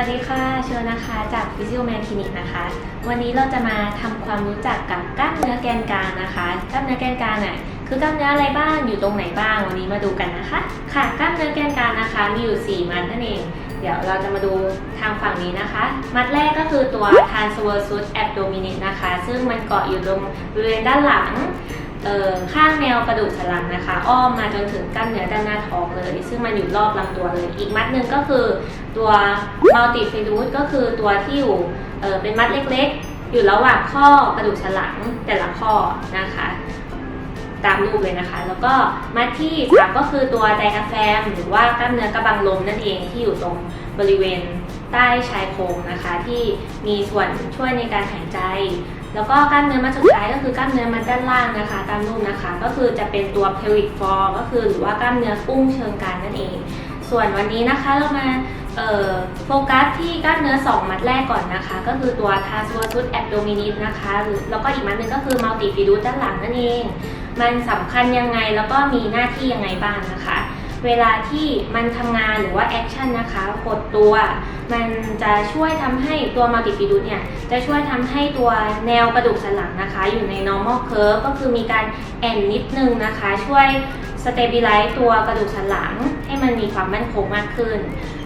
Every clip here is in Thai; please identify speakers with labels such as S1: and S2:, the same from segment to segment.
S1: วัสดีค่ะเชิญนะคะจาก Physio Man Clinic นะคะ วันนี้เราจะมาทำความรู้จักกับกล้ามเนื้อแกนกลางนะคะกล้ามเนื้อแกนกลางเนี่ยคือกล้ามเนื้ออะไรบ้างอยู่ตรงไหนบ้างวันนี้มาดูกันนะคะ ค่ะกล้ามเนื้อแกนกลางนะคะ มีอยู่ 4 มัดนั่นเอง เดี๋ยวเราจะมาดูทางฝั่งนี้นะคะ มัดแรกก็คือตัว transversus abdominis นะคะ ซึ่งมันเกาะอยู่ตรงบริเวณด้านหลัง ข้างแนวกระดูกสันหลังนะคะ อ้อมมาจนถึงกล้ามเนื้อด้านหน้าท้องเลย ซึ่งมันอยู่รอบลำตัวเลย อีกมัดหนึ่งก็คือตัว multifidus ก็คือตัวที่อยู่เป็นมัดเล็กๆ อยู่ระหว่างข้อกระดูกสันหลังแต่ละข้อนะคะตามรูปเลยนะคะ แล้วก็มัดที่สามก็คือตัวไดอะแฟมหรือว่ากล้ามเนื้อกระบังลมนั่นเองที่อยู่ตรงบริเวณ ใต้ชายโครงนะคะ ที่มีส่วนช่วยในการหายใจ แล้วก็กล้ามเนื้อมัดสุดท้ายก็คือกล้ามเนื้อมัดด้านล่างนะคะตามรูปนะคะ ก็คือจะเป็นตัว pelvic floor ก็คือหรือว่ากล้ามเนื้อกุ้งเชิงกรานนั่นเอง ส่วนวันนี้นะคะเรามาโฟกัสที่กล้ามเนื้อ 2 มัดแรกก่อนนะคะ ก็คือตัว transversus abdominis นะคะแล้วก็อีกมัดหนึงก็คือ multifidus ด้านหลังนั่นเอง มันสำคัญยังไงแล้วก็มีหน้าที่ยังไงบ้างนะคะ เวลาที่มันทำงานหรือว่าแอคชั่นนะคะกดตัว มันจะช่วยทำให้ตัวมัลติฟิดูเนี่ยจะช่วยทำให้ตัวแนวกระดูกสันหลังนะคะ อยู่ใน normal curve ก็คือมีการแอนนิดนึงนะคะ ช่วย stabilize ตัวกระดูกสันหลัง ให้มันมีความมั่นคงมากขึ้น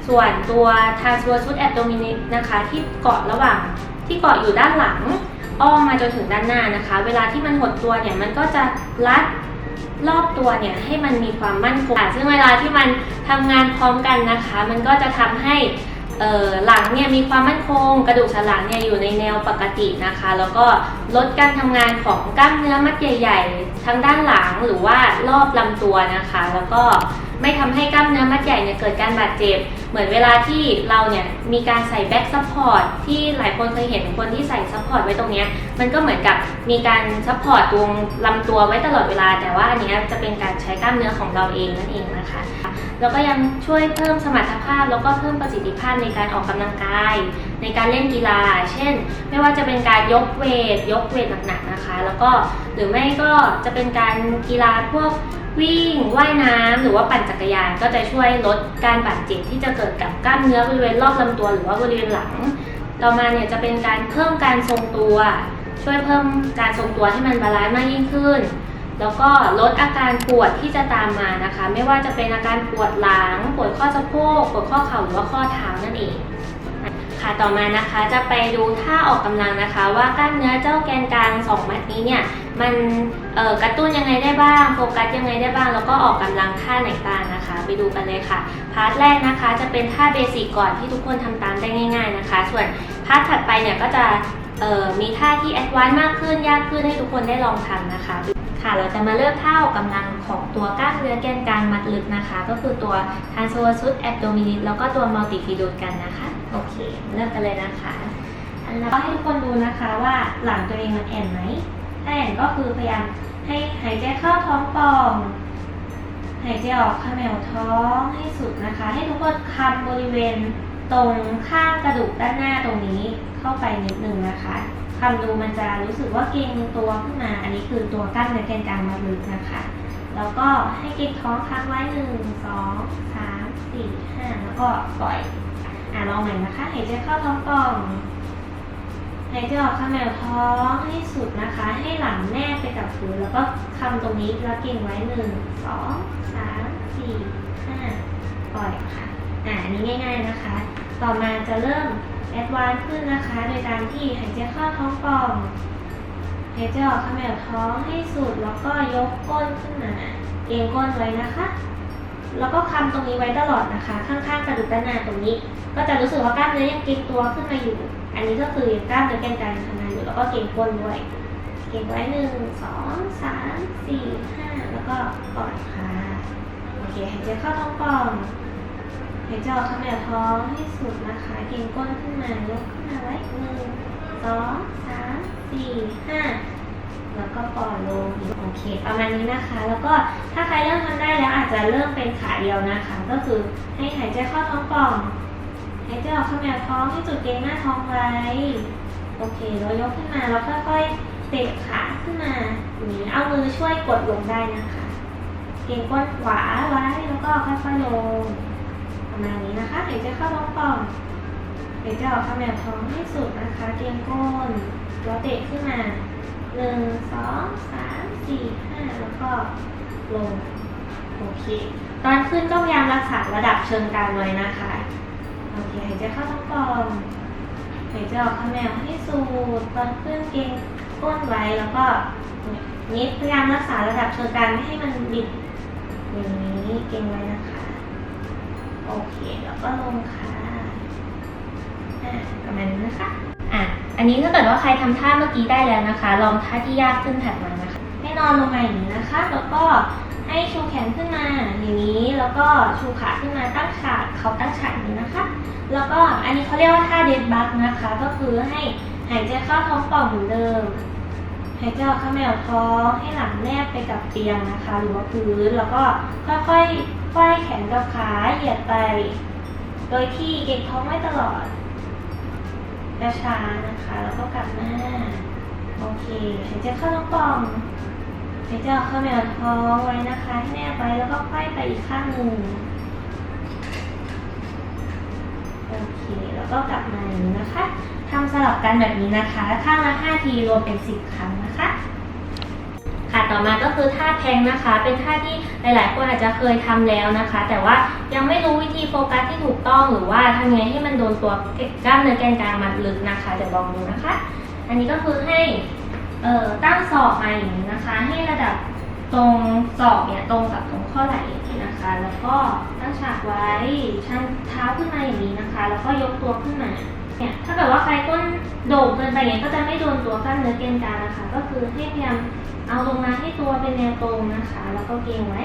S1: ส่วนตัว transversus abdominis นะคะ ที่เกาะระหว่างที่เกาะอยู่ด้านหลังอ้อมมาจนถึงด้านหน้านะคะ เวลาที่มันหดตัวเนี่ยมันก็จะรัด รอบตัวเนี่ยให้มันมีความมั่นคงค่ะซึ่งเวลาที่มันทำงานพร้อมกันนะคะ มันก็จะทำให้หลังเนี่ยมีความมั่นคง กระดูกสันหลังเนี่ยอยู่ในแนวปกตินะคะ แล้วก็ลดการทำงานของกล้ามเนื้อมัดใหญ่ ๆ ทั้งด้านหลังหรือว่ารอบลำตัวนะคะ แล้วก็ ไม่ทำให้กล้ามเนื้อมัดใหญ่เนี่ยเกิดการบาดเจ็บ เหมือนเวลาที่เราเนี่ยมีการใส่แบ็กซัพพอร์ตที่หลายคนเคยเห็นคนที่ใส่ซัพพอร์ตไว้ตรงเนี้ยมันก็เหมือนกับมีการซัพพอร์ตตรงลำตัวไว้ตลอดเวลา แต่ว่าอันนี้จะเป็นการใช้กล้ามเนื้อของเราเองนั่นเองนะคะแล้วก็ยังช่วยเพิ่มสมรรถภาพ แล้วก็เพิ่มประสิทธิภาพในการออกกำลังกาย ในการเล่นกีฬา เช่น ไม่ว่าจะเป็นการยกเวท ยกเวทหนักๆนะคะ แล้วก็หรือไม่ก็จะเป็นการกีฬาพวก วิ่งว่ายน้ำหรือว่าปั่นจักรยานก็จะช่วยลดการบาดเจ็บที่จะเกิดกับกล้ามเนื้อบริเวณรอบลำตัวหรือว่าบริเวณหลัง ต่อมาเนี่ยจะเป็นการเพิ่มการทรงตัว ช่วยเพิ่มการทรงตัวให้มันบาลานซ์มากยิ่งขึ้น แล้วก็ลดอาการปวดที่จะตามมานะคะ ไม่ว่าจะเป็นอาการปวดหลัง ปวดข้อสะโพก ปวดข้อเข่าหรือว่าข้อเท้านั่นเองค่ะต่อมานะคะจะไปดูท่าออกกำลังนะคะ ว่ากล้ามเนื้อเจ้าแกนกลางสองมัดนี้เนี่ยมัน กระตุ้นยังไงได้บ้าง โฟกัสยังไงได้บ้าง แล้วก็ออกกำลังท่าไหนบ้างนะคะ ไปดูกันเลยค่ะ พาร์ทแรกนะคะจะเป็นท่าเบสิกก่อนที่ทุกคนทำตามได้ง่าย ๆนะคะ ส่วนพาร์ทถัดไปเนี่ยก็จะเอ่อมีท่าที่แอดวานซ์มากขึ้นยากขึ้นให้ทุกคนได้ลองทำนะคะค่ะเราจะมาเลือกท่าออกกำลังของตัวกล้ามเนื้อแกนกลางมัดลึกนะคะ ก็คือตัว transversus abdominis แล้วก็ตัว multifidus กันนะคะ โอเค เริ่มกันเลยนะคะอันแรกก็ให้ทุกคนดูนะคะว่าหลังตัวเองมันแอนไหมถ้าแอนก็คือพยายาม ให้หายใจเข้าท้องป่อง หายใจออกขมวท้องให้สุดนะคะ ให้ทุกคนคำบริเวณตรงข้างกระดูกด้านหน้าตรงนี้เข้าไปนิดนึงนะคะคำดูมันจะรู้สึกว่าเกร็งตัวขึ้นมา อันนี้คือตัวกล้ามเนื้อแกนกลางมัดลึกนะคะ แล้วก็ให้เกร็งท้องค้างไว้หนึ่งสองสามสี่ห้าแล้วก็ปล่อย อะลองใหม่นะคะหายใจเข้าท้องป่อง หายใจออกขมวท้องให้สุดนะคะ ให้หลังแนบไปกับพื้นแล้วก็คำตรงนี้แล้วเก่งไว้หนึ่งสองสามสี่ห้าปล่อยค่ะอะอันนี้ง่าย ๆนะคะ ต่อมาจะเริ่มแอดวานซ์ขึ้นนะคะ โดยการที่หายใจเข้าท้องป่องหายใจออกขมวท้องให้สุดแล้วก็ยกก้นขึ้นมาเกรงก้นไว้นะคะ แล้วก็คำตรงนี้ไว้ตลอดนะคะ ข้างๆกระดูกด้านหน้าตรงนี้ ก็จะรู้สึกว่ากล้ามเนื้อยังเกร็งตัวขึ้นมาอยู่ อันนี้ก็คือกล้ามเนื้อแกนกลางทำงานอยู่แล้วก็เกร็งก้นด้วย เกร็งไว้หนึ่งสองสามสี่ห้าแล้วก็ปล่อยค่ะ โอเคหายใจเข้าท้องป่องหายใจออกขมวท้องให้สุดนะคะ เกร็งก้นขึ้นมายกขึ้นมาไว้หนึ่งสองสามสี่ห้าแล้วก็ปล่อยลงโอเค ประมาณนี้นะคะ แล้วก็ถ้าใครเริ่มทำได้แล้วอาจจะเริ่มเป็นขาเดียวนะคะ ก็คือให้หายใจเข้าท้องป่อง หายใจออกขมวท้องให้จุดเกงหน้าท้องไว้ โอเคแล้วยกขึ้นมาแล้วค่อยๆเตะขาขึ้นมาอย่างนี้เอามือช่วยกดลงได้นะคะ เกงก้นขวาไว้แล้วก็ค่อยๆลงประมาณนี้นะคะหายใจเข้าท้องป่องหายใจออกขมวท้องให้สุดนะคะ เกงก้นตัวเตะขึ้นมาหนึ่งสองสามสี่ห้าแล้วก็ลงโอเคตอนขึ้นก็พยายามรักษาระดับเชิงกรานไว้นะคะ อเคหายใจเข้าท้องปองหายใจออกขมวให้สุดตอนขึ้นเกงก้นไว้แล้วก็เนี่ยนิดพยายามรักษาระดับเชิงกานไม่ให้มันบิดอย่างนี้เกงไว้นะคะ โอเคแล้วก็ลงค่ะอ่าประมาณนี้นะคะอะอันนี้ถ้าเกิดว่าใครทำท่าเมื่อกี้ได้แล้วนะคะ ลองท่าที่ยากขึ้นถัดมานะคะให้นอนลงมาอย่างนี้นะคะ แล้วก็ ให้ชูแขนขึ้นมาอย่างนี้แล้วก็ชูขาขึ้นมาตั้งฉากเขาตั้งฉากอย่างนี้นะคะ แล้วก็อันนี้เขาเรียกว่าท่าเดดบักนะคะ ก็คือให้หายใจเข้าท้องป่องเหมือนเดิมหายใจออกเข้าแมวท้องให้หลังแนบไปกับเตียงนะคะ หรือว่าพื้นแล้วก็ค่อยๆควายแขนกับขาเหยียดไป โดยที่เก็บท้องไว้ตลอดช้าๆนะคะ แล้วก็กลับหน้าโอเคหายใจเข้าท้องป่อง หายใจออกเข้าแมวท้องไว้นะคะให้แนบไปแล้วก็ควายไปอีกข้างหนึ่งโอเคแล้วก็กลับมาอย่างนี้นะคะทำสลับกันแบบนี้นะคะข้างละ5ทีรวมเป็น 10 ครั้งนะคะ ค่ะต่อมาก็คือท่าแทงนะคะ เป็นท่าที่หลาย ๆ คนอาจจะเคยทำแล้วนะคะ แต่ว่ายังไม่รู้วิธีโฟกัสที่ถูกต้องหรือว่าทำไงให้มันโดนตัวกล้ามเนื้อแกนกลางมัดลึกนะคะเดี๋ยวลองดูนะคะ อันนี้ก็คือให้ เอ่อตั้งศอกมาอย่างนี้นะคะ ให้ระดับตรงศอกเนี่ยตรงกับตรงข้อไหล่อย่างนี้นะคะ แล้วก็ตั้งฉากไว้ชันเท้าขึ้นมาอย่างนี้นะคะ แล้วก็ยกตัวขึ้นมาเนี่ยถ้าเกิดว่าใครก้นโด่งเกินไปเนี่ยก็จะไม่โดนตัวกล้ามเนื้อเกนกลางนะคะ ก็คือให้พยายามเอาลงมาให้ตัวเป็นแนวตรงนะคะ แล้วก็เกรงไว้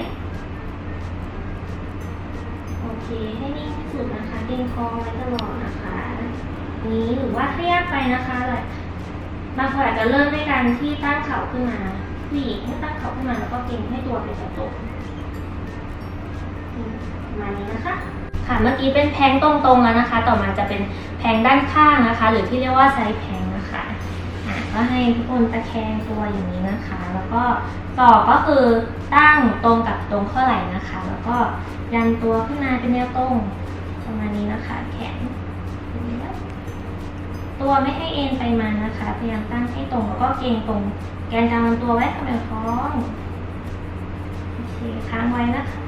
S1: โอเคให้นิ่งที่สุดนะคะเกรงคอไว้ตลอดนะคะนี้หรือว่าถ้ายากไปนะคะอะไร บางคนอาจจะเริ่มด้วยการที่ตั้งเข่าขึ้นมาผู้หญิงให้ตั้งเข่าขึ้นมาแล้วก็เกรงให้ตัวเป็นกระจกมานี้นะคะ ค่ะเมื่อกี้เป็นแพงตรงๆแล้วนะคะ ต่อมาจะเป็นแพงด้านข้างนะคะ หรือที่เรียกว่าไซส์แพงนะคะอะก็ให้ทุกคนตะแคงตัวอย่างนี้นะคะ แล้วก็ต่อก็คือตั้งตรงกับตรงข้อไหล่นะคะ แล้วก็ยันตัวขึ้นมาเป็นแนวตรงประมาณนี้นะคะ ตัวไม่ให้เอ็นไปมานะคะ พยายามตั้งให้ตรงแล้วก็เกรงตรง แกนกลางลำตัวไว้กับแนวท้องโอเคค้างไว้นะคะ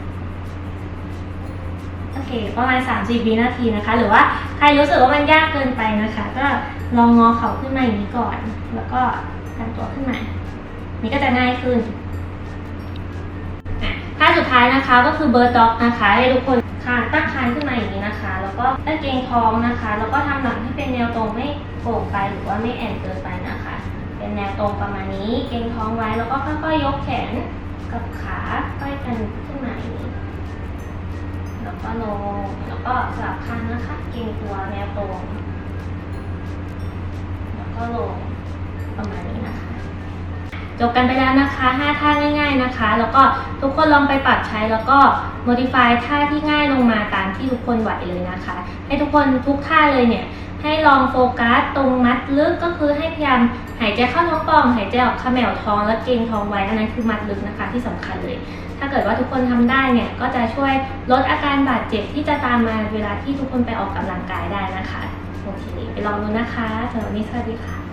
S1: โอเค ประมาณ 30วินาทีนะคะ หรือว่าใครรู้สึกว่ามันยากเกินไปนะคะ ก็ลองงอเข่าขึ้นมาอย่างนี้ก่อน แล้วก็ดันตัวขึ้นมา นี่ก็จะง่ายขึ้นอะท่าสุดท้ายนะคะก็คือเบิร์ดด็อกนะคะให้ทุกคนคานตั้งคานขึ้นมาอย่างนี้นะคะ แล้วก็ตั้งเกงท้องนะคะ แล้วก็ทำหลังให้เป็นแนวตรงไม่โก่งไปหรือว่าไม่แอนเกินไปนะคะ เป็นแนวตรงประมาณนี้ เกงท้องไว้แล้วก็ค่อยๆยกแขนกับขาค่อยกันขึ้นมาอย่างนี้แล้วก็ลงแล้วก็สลับข้างนะคะ เกงตัวแนวตรง แล้วก็ลงประมาณนี้นะคะ จบกันไปแล้วนะคะ 5 ท่าง่าย ๆนะคะ แล้วก็ทุกคนลองไปปรับใช้แล้วก็ modify ท่าที่ง่ายลงมาตามที่ทุกคนไหวเลยนะคะ ให้ทุกคนทุกท่าเลยเนี่ยให้ลองโฟกัสตรงมัดลึกก็คือให้พยายามหายใจเข้าท้องป่อง หายใจออกขมวท้องแล้วเกรงท้องไว้อันนั้นคือมัดลึกนะคะที่สำคัญเลย ถ้าเกิดว่าทุกคนทำได้เนี่ยก็จะช่วยลดอาการบาดเจ็บที่จะตามมาเวลาที่ทุกคนไปออกกำลังกายได้นะคะโอเคไปลองดูนะคะสำหรับวันนี้สวัสดีค่ะ